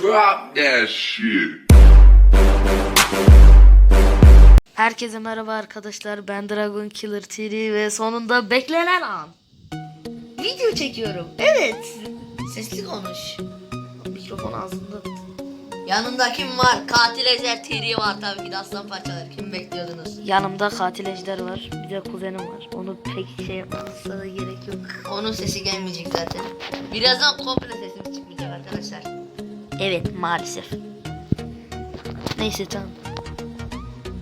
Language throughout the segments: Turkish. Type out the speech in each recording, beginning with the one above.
Drop that shit. Herkese merhaba arkadaşlar. Ben Dragon Killer TV ve sonunda beklenen an. Video çekiyorum. Evet. Sesli konuş. Mikrofon ağzında. Yanımda kim var? Katil Ezer TR var tabii ki de aslan parçaları. Kim bekliyordunuz? Yanımda katil ejder var. Bir de kuzenim var. Onu pek şey yapmanıza da gerek yok. Onun sesi gelmeyecek zaten. Birazdan komple sesimiz çıkmayacak arkadaşlar. Evet maalesef. Neyse tamam.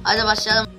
Hadi başlayalım.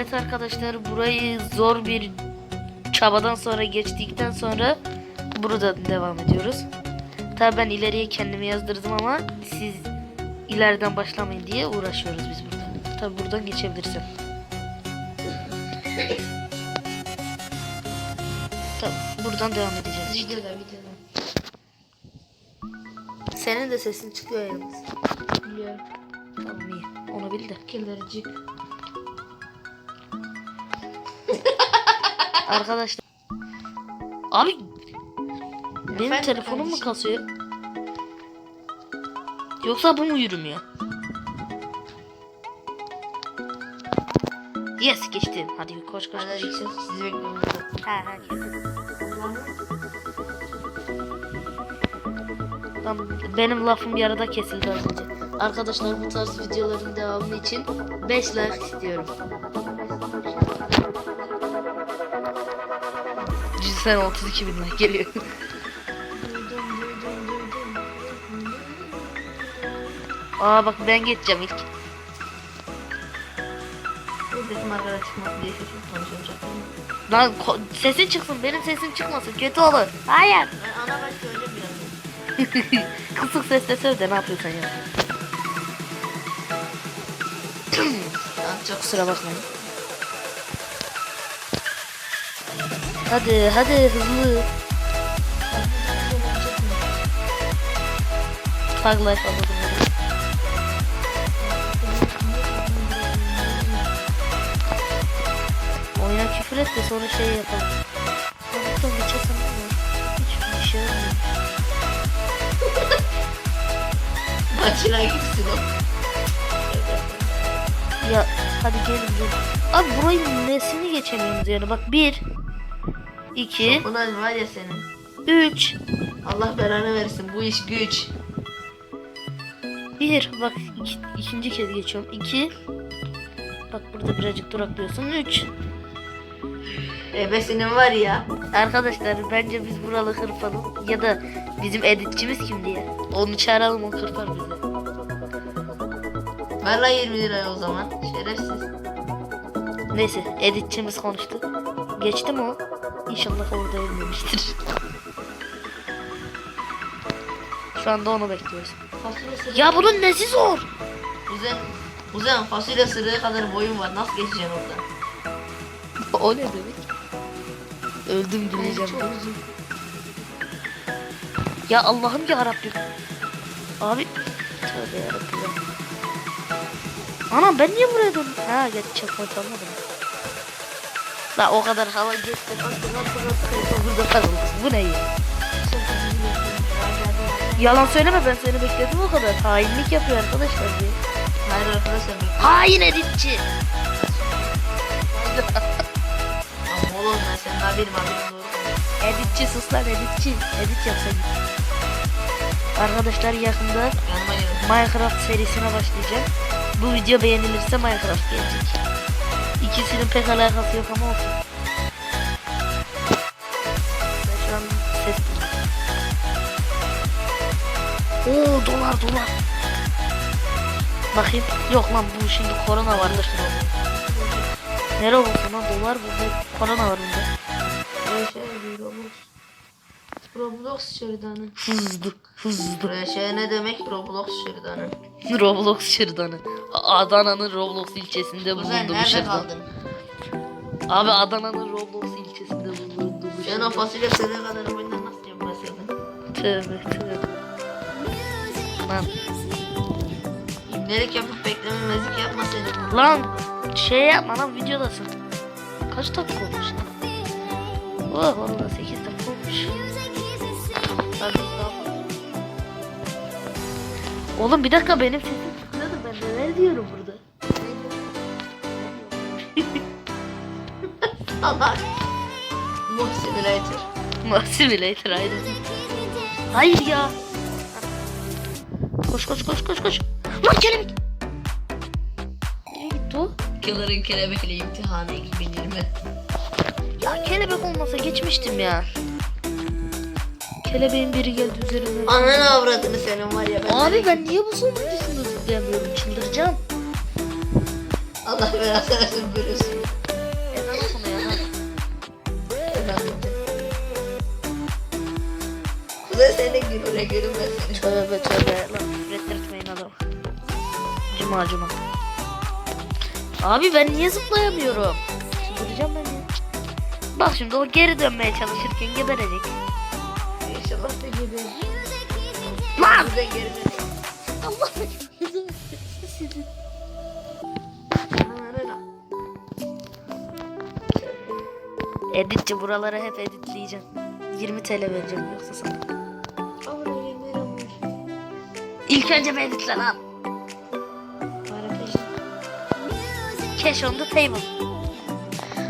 Evet arkadaşlar burayı zor bir çabadan sonra geçtikten sonra burada devam ediyoruz. Tabi ben ileriye kendimi yazdırdım ama siz ileriden başlamayın diye uğraşıyoruz biz burada. Tabi buradan geçebilirsin. Tabi buradan devam edeceğiz işte. Videoda videoda. Senin de sesin çıkıyor yalnız. Biliyorum. Tamam iyi. Onu bil de. Killercik. Arkadaşlar. Abi benim Efendim telefonum mu kardeşim? kasıyor? Yoksa bu mu yürümüyor? Yes geçtin. Hadi koş koş Hadi koş. sizi bekliyorum. Ha ha. Tamam, benim lafım yarıda kesildi az önce. Arkadaşlar bu tarz videoların devamı için 5 like istiyorum. Sen 32 bin like geliyor. Aa bak ben geçeceğim ilk. Sesim arkada çıkması diye sesim konuşuyorum. Lan ko- sesin çıksın benim sesim çıkmasın kötü olur. Hayır. Ben ana baş söyleyeyim biraz. Kısık sesle söyle de ne yapıyorsun ya? Çok Kusura bakmayın. Hadi hadi hızlı. Tag life hadi. Oyuna küfür et de sonra şey yapalım. Allah'tan geçesem ama hiçbir şey olmuyor. Maçına gitsin o. Ya hadi gelin gelin. Abi burayı nesini geçemiyoruz yani bak bir, iki, Buna var ya senin. üç, Allah belanı versin bu iş güç. bir bak iki, ikinci kez geçiyorum. iki bak burada birazcık duraklıyorsun. Üç. Ebesinin var ya. Arkadaşlar bence biz buralı kırpalım ya da bizim editçimiz kim diye. Onu çağıralım o kırpar bizi. Ver lan 20 liraya o zaman. Şerefsiz. Neyse editçimiz konuştu. Geçti mi o? İnşallah orada ölmemiştir. Şu anda onu bekliyoruz. Fasulye. Ya bunun nesi zor? Kuzen, kuzen fasulye sırığı kadar boyun var. Nasıl geçeceksin oradan? O ne demek? Öldüm güleceğim. Ya Allah'ım ya Rabbim. Abi tövbe ya. Anam ben niye buraya döndüm? Ha geç checkpoint almadım. La o kadar hava geçti. Burada kaldık. Bu ne ya? Yalan söyleme ben seni bekledim o kadar. Hainlik yapıyor arkadaşlar diye. Hayır arkadaşlar. Hain editçi. Ama oğlum ben senin haberim haberim doğru. Editçi sus lan editçi. Edit yapsa git. Arkadaşlar yakında. Minecraft serisine başlayacağım. Bu video beğenilirse Minecraft gelecek. İkisinin pek alakası yok ama olsun. Ben şu an ses Oo dolar dolar. Bakayım. Yok lan bu şimdi korona vardır. Ne olsun lan dolar bu korona var bunda. Roblox. Roblox şırdanı. Hızlı hızlı. Şey ne demek Roblox şırdanı? Roblox şırdanı. Adana'nın Roblox ilçesinde Kuzen bulunduğu nerede şırdan. kaldın? Abi Adana'nın Roblox ilçesinde bulunduğu Sen o fasulye sırığı kadar boyundan nasıl yapmasın? Tövbe tövbe. Lan, İbnelik yapıp beklememezlik yapma seni. lan şey yapma lan videodasın. Kaç dakika olmuş lan? Oh valla 8 dakika olmuş. Oğlum bir dakika benim sesim çıkıyordu ben neler diyorum burada. Allah. Mod Simulator. Simulator aynen. Hayır ya. Koş koş koş koş koş. Lan kelebek. Nereye gitti o? Killer'ın kelebekli imtihanı 2020. Ya kelebek olmasa geçmiştim ya. Kelebeğin biri geldi üzerime. Ananı avradını senin var ya ben. Abi ben niye bu sonuncusunu zıplayamıyorum? Çıldıracağım. Allah belasını versin bürüsün. Ezan okunuyor ha. Efendim. Kuzey seni de gülüne görünmez. Tövbe tövbe lan ürettirtmeyin adamı. Cuma cuma. Abi ben niye zıplayamıyorum? Çıldıracağım ben ya. Bak şimdi o geri dönmeye çalışırken geberecek. Da gelir. Lan! Kuzey geri. Allah. Editçi buraları hep editleyeceğim. 20 TL vereceğim yoksa sana. İlk önce bir editle lan. Cash on the table.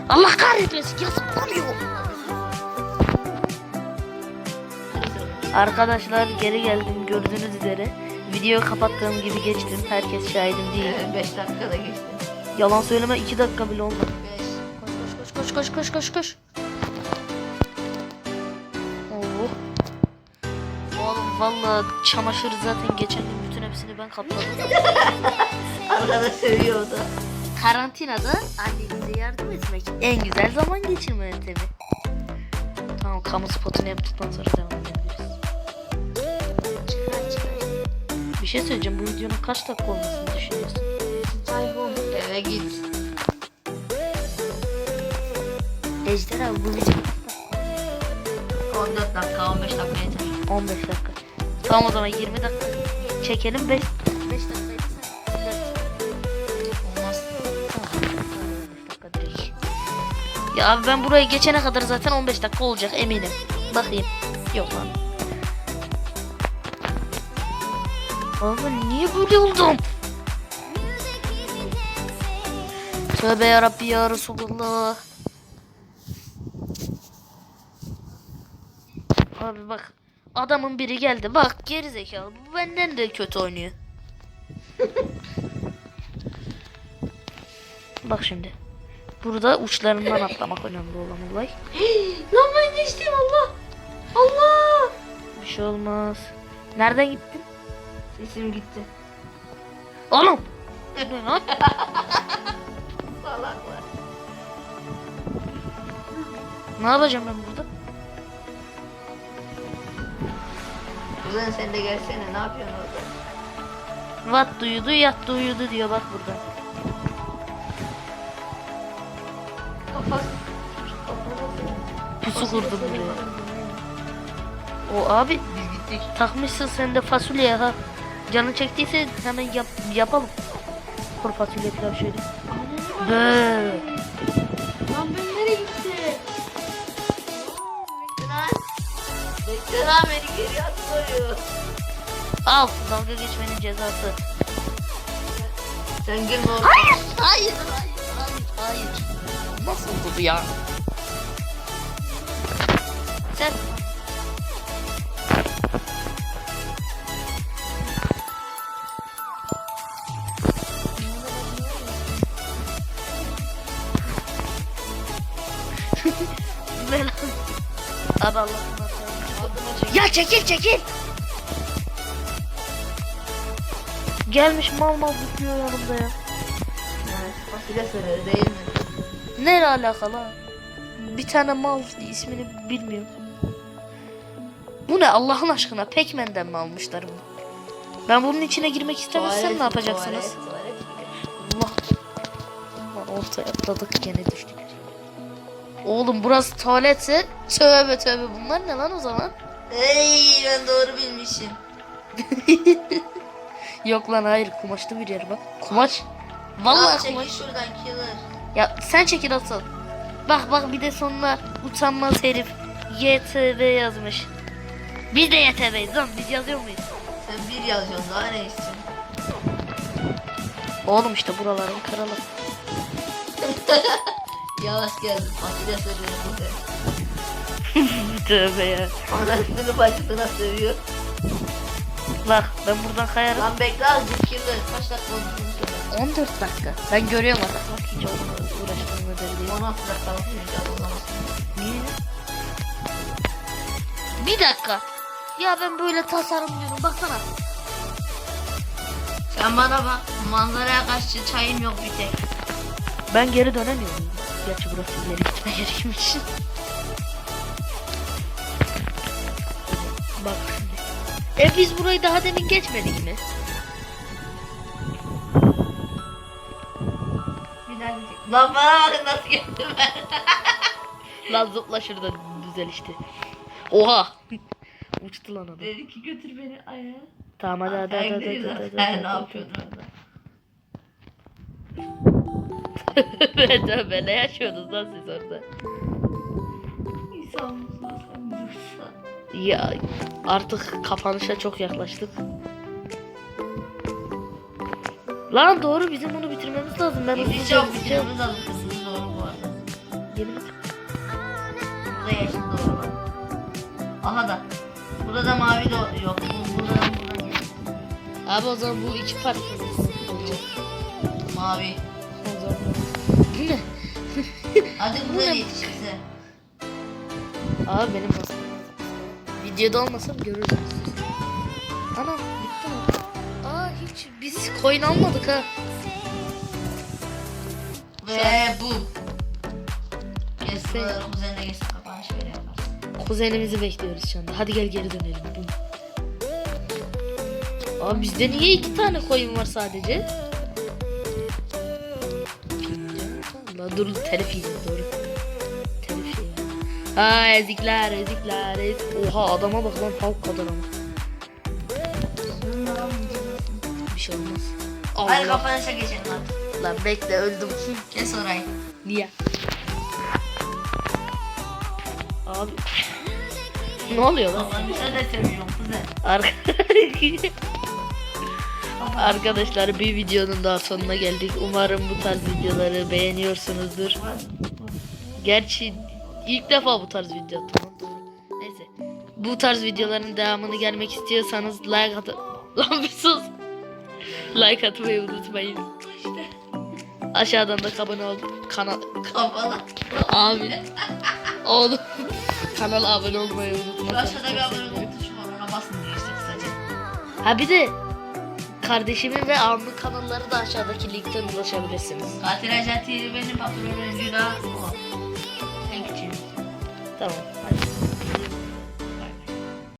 Allah kahretmesin ya Arkadaşlar geri geldim gördüğünüz üzere. Videoyu kapattığım gibi geçtim. Herkes şahidim değil. 5 dakikada geçti. Yalan söyleme 2 dakika bile olmadı. 5. Koş koş koş koş koş koş. Oo. Oğlum valla çamaşır zaten geçen gün bütün hepsini ben katladım. Arkadaş seviyordu. Karantinada annenize yardım etmek en güzel zaman geçirme yöntemi. Tamam kamu spotunu yaptıktan sonra devam edebiliriz. Şey söyleyeceğim bu videonun kaç dakika olmasını düşünüyorsun? Eve git. Ejder abi bu video 14 dakika 15 dakika yeter. 15 dakika. Tamam o zaman 20 dakika çekelim 5 5 dakikayı sen Olmaz. dakika direkt. Ya abi ben buraya geçene kadar zaten 15 dakika olacak eminim. Bakayım. Yok lan. Ama niye böyle oldum? Tövbe yarabbi ya Resulallah. Abi bak. Adamın biri geldi. Bak geri zekalı. Bu benden de kötü oynuyor. Bak şimdi. Burada uçlarından atlamak önemli olan olay. Lan ben geçtim Allah. Allah. Bir şey olmaz. Nereden gittin? Sesim gitti. Lan? Salaklar. ne yapacağım ben burada? Kuzen sen de gelsene ne yapıyorsun orada? What uyudu yattı uyudu diyor bak burada. Kafası. Pusu kurdum buraya. O abi takmışsın sen de fasulye ha. Canın çektiyse hemen yap, yapalım. Kuru fasulye pilav şöyle. Böööö. Lan ben nereye gitti? Lan. Bekle lan beni geri atıyor. Al dalga geçmenin cezası. Sen girme oraya. Hayır, hayır, hayır, hayır, hayır. Nasıl oldu ya? Sen Abi Allah'ım Ya çekil çekil. Gelmiş mal mal büküyor yanımda ya. Fasulye sarı değil mi? Nereye alakalı? ha? Bir tane mal ismini bilmiyorum. Bu ne Allah'ın aşkına Pekmen'den mi almışlar bunu? Ben bunun içine girmek istemezsem ne yapacaksınız? tuvalet, tuvalet. Allah. Lan ortaya atladık gene düştük. Oğlum burası tuvaletse tövbe tövbe bunlar ne lan o zaman? Ey ben doğru bilmişim. Yok lan hayır kumaşlı bir yer bak. Kumaş. Vallahi Al, çekil kumaş. şuradan killer. Ya sen çekil asıl. Bak bak bir de sonuna utanmaz herif YTV yazmış. Biz de YTV'yiz lan biz yazıyor muyuz? Sen bir yazıyorsun daha ne istiyorsun? Oğlum işte buraların kralı. Yavaş sarıyorum bu sefer. Tövbe ya. Anasını bacısına seviyor. Bak ben buradan kayarım. Lan bekle azıcık killer. Kaç dakika oldu bunu söyle. 14 dakika. Ben görüyorum artık. Bak hiç olma uğraştığım özel değil. 16 dakika oynayacağız o zaman. Niye? Bir dakika. Ya ben böyle tasarımlıyorum baksana. Sen bana bak. Manzaraya karşı çayım yok bir tek. Ben geri dönemiyorum. Gerçi burası ileri gitme gerekmiş. Bak şimdi. E biz burayı daha demin geçmedik mi? Lan bana bakın nasıl geldim ben. Lan zıpla şurada düzel işte. Oha. Uçtu lan adam. Dedi ki götür beni aya. Tamam hadi hadi hadi hadi. ne yapıyordun orada? Tövbe ne yaşıyordunuz lan siz orada? İnsan? Ya artık kapanışa çok yaklaştık. Lan doğru bizim bunu bitirmemiz lazım. Ben hızlıca çok bitireceğim. bitirmemiz lazım kısmı doğru bu arada. Et. Burada yaşın doğru bak. Aha da. Burada da mavi de yok. Bu- Buradan buradan gel. Abi o zaman bu iki farklı olacak. Mavi. Hadi Bu burada ne? yetiş bize. Abi benim basmam. Videoda olmasam görürdünüz. Anam bitti mi? Aa hiç biz coin almadık ha. Ve bu. Buraların üzerine geçsin kapanış böyle yaparsın. Kuzenimizi bekliyoruz şu anda. Hadi gel geri dönelim. Bum. Bizde niye iki tane coin var sadece? La dur telif yiyeceğiz doğru. Telif yiyeceğiz. Ha ezikler ezikler ezik. Oha adama bak lan tavuk kadar ama. Bir şey olmaz. Hadi Allah. kapanışa geçelim hadi. Lan bekle öldüm. Kes orayı. Niye? Abi. ne oluyor lan? Kapanışa da seviyorum kuzen. Ar- Arkadaşlar bir videonun daha sonuna geldik. Umarım bu tarz videoları beğeniyorsunuzdur. Gerçi ilk defa bu tarz video tamam. Neyse. Bu tarz videoların devamını gelmek istiyorsanız like at Lan bir sus. Like atmayı unutmayın. Aşağıdan da abone ol. Kanal Kapalı. Abi. Oğlum. Kanala abone olmayı unutmayın. aşağıda bir abone ol tuşu var ona basın. Ha bir de kardeşimin ve Anlı kanalları da aşağıdaki linkten ulaşabilirsiniz. Katil Acar TV benim patron oyuncu da o. En küçüğüm. Tamam.